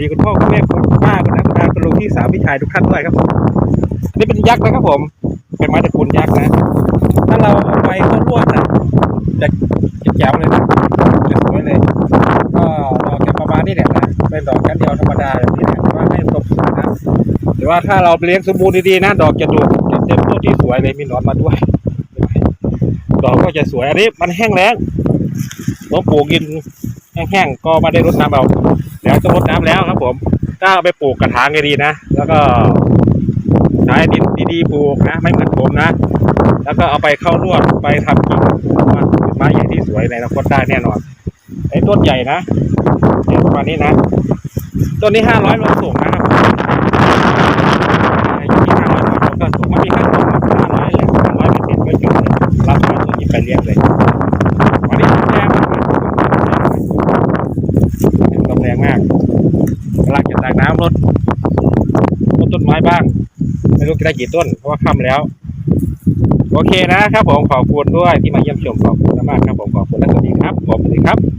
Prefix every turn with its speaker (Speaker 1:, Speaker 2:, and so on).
Speaker 1: พี่สาวพี่ชายทุกท่านด้วยครับผมอันนี้เป็นยักษ์นะครับผม เป็นไม้ตะกุนยักษ์นะ ถ้าเราเอาไปเข้ารวดนะจะจะแจ๋วเลยนะจะสวยเลยก็ดอกจะประมาณนี้แหละนะเป็นดอกแค่เดียวธรรมดาแบบนี้นะว่าให้ตบสวยนะหรือว่าถ้าเราเลี้ยงสมบูรณ์ดีๆนะดอกจะดูจะเต็มต้นที่สวยเลยมีหนอนมาด้วยดอกก็จะสวยอันนี้มันแห้งแล้งหลวงปู่กินแห้งๆก็ไม่ได้รดน้ำเอา แล้วต้องรดน้ำแล้วครับผมถ้าเอาไปปลูกกระถางดีนะ แล้วก็ใช้ดินดีๆปลูกนะ ไม่เหมือนผมนะ แล้วก็เอาไปเข้ารวดไปทำกิ่งว่าเป็นไม้ใหญ่ที่สวยในอนาคตได้แน่นอนไอ้ต้นใหญ่นะเดี๋ยวประมาณนี้นะต้นนี้ห้าร้อยโลสูงนะครับอยู่ที่ห้าร้อยโลก็สูงไม่มีค่าส่งห้าร้อยเลยห้าร้อยเป็นเศษก็จบเลยรับมาตัวนี้ไปเลี้ยงเลยวันนี้แรงลมแร งมากกำลังจะตักน้ำรดรดต้นไม้บ้าง ไม่รู้จะได้กี่ต้น เพราะว่าค่ำแล้ว โอเคนะครับผมขอบคุณด้วยที่มาเยี่ยมชมขอบคุณมากครับผมขอบคุณและสวัสดีครับ ขอบคุณครับ